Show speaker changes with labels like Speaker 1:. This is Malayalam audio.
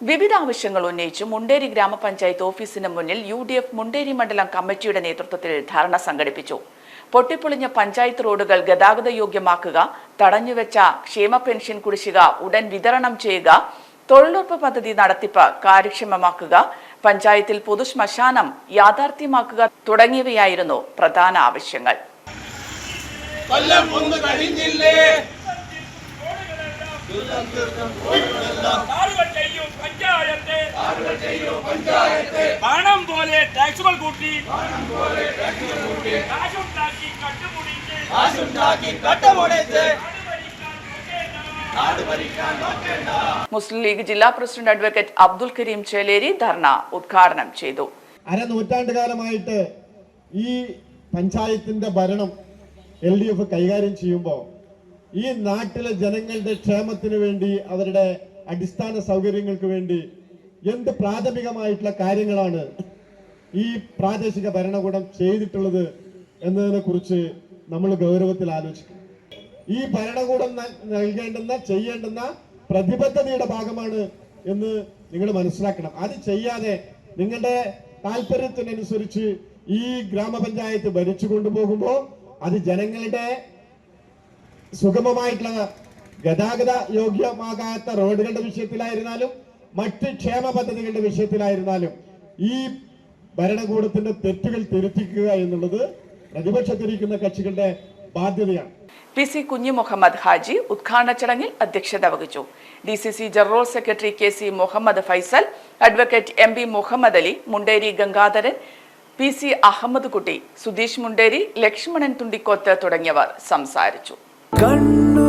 Speaker 1: വിവിധ ആവശ്യങ്ങൾ ഉന്നയിച്ച് മുണ്ടേരി ഗ്രാമപഞ്ചായത്ത് ഓഫീസിന് മുന്നിൽ യു ഡി എഫ് മുണ്ടേരി മണ്ഡലം കമ്മിറ്റിയുടെ നേതൃത്വത്തിൽ ധർണ സംഘടിപ്പിച്ചു. പൊട്ടിപ്പൊളിഞ്ഞ പഞ്ചായത്ത് റോഡുകൾ ഗതാഗത യോഗ്യമാക്കുക തടഞ്ഞുവെച്ച ക്ഷേമ പെൻഷൻ കുടിശ്ശിക ഉടൻ വിതരണം ചെയ്യുക തൊഴിലുറപ്പ് പദ്ധതി നടത്തിപ്പ് കാര്യക്ഷമമാക്കുക പഞ്ചായത്തിൽ പൊതുശ്മശാനം യാഥാർത്ഥ്യമാക്കുക തുടങ്ങിയവയായിരുന്നു പ്രധാന ആവശ്യങ്ങൾ.
Speaker 2: കൊല്ലം ഒന്ന് കഴിഞ്ഞില്ലേ?
Speaker 3: പണം പോലെ ടാക്സുകൾ കൂട്ടി.
Speaker 1: മുസ്ലിം ലീഗ് ജില്ലാ പ്രസിഡന്റ് അഡ്വക്കേറ്റ് അബ്ദുൽ കരീം ചേലേരി ധർണ ഉദ്ഘാടനം ചെയ്തു.
Speaker 4: അരനൂറ്റാണ്ട് കാലമായിട്ട് ഈ പഞ്ചായത്തിന്റെ ഭരണം എൽ ഡി എഫ് കൈകാര്യം ചെയ്യുമ്പോൾ ഈ നാട്ടിലെ ജനങ്ങളുടെ ക്ഷേമത്തിന് വേണ്ടി അവരുടെ അടിസ്ഥാന സൗകര്യങ്ങൾക്ക് വേണ്ടി എന്ത് പ്രാഥമികമായിട്ടുള്ള കാര്യങ്ങളാണ് ഈ പ്രാദേശിക ഭരണകൂടം ചെയ്തിട്ടുള്ളത് എന്നതിനെ കുറിച്ച് നമ്മൾ ഗൗരവത്തിൽ ആലോചിക്കും. ഈ ഭരണകൂടം നൽകേണ്ടുന്ന ചെയ്യേണ്ടുന്ന പ്രതിബദ്ധതയുടെ ഭാഗമാണ് എന്ന് നിങ്ങൾ മനസ്സിലാക്കണം. അത് ചെയ്യാതെ നിങ്ങളുടെ താല്പര്യത്തിനനുസരിച്ച് ഈ ഗ്രാമപഞ്ചായത്ത് ഭരിച്ചു കൊണ്ടുപോകുമ്പോൾ അത് ജനങ്ങളുടെ സുഗമമായിട്ടുള്ള ഗതാഗത യോഗ്യമാകാത്ത റോഡുകളുടെ വിഷയത്തിലായിരുന്നാലും മറ്റ് ക്ഷേമ പദ്ധതികളുടെ വിഷയത്തിലായിരുന്നാലും ഈ ഭരണകൂടത്തിന്റെ തെറ്റുകൾ തിരുത്തിക്കുക എന്നുള്ളത് പ്രതിപക്ഷത്തിരിക്കുന്ന കക്ഷികളുടെ ബാധ്യതയാണ്.
Speaker 1: പി സി കുഞ്ഞു മുഹമ്മദ് ഹാജി ഉദ്ഘാടന ചടങ്ങിൽ അധ്യക്ഷത വഹിച്ചു. D C C general secretary K C Muhammad Faisal advocate M P Muhammad Ali Munderi Gangadharan P C Ahmed Kutty Sudheesh Munderi Lakshmanan Thundikkoth തുടങ്ങിയവർ സംസാരിച്ചു.
Speaker 5: കണ്ണു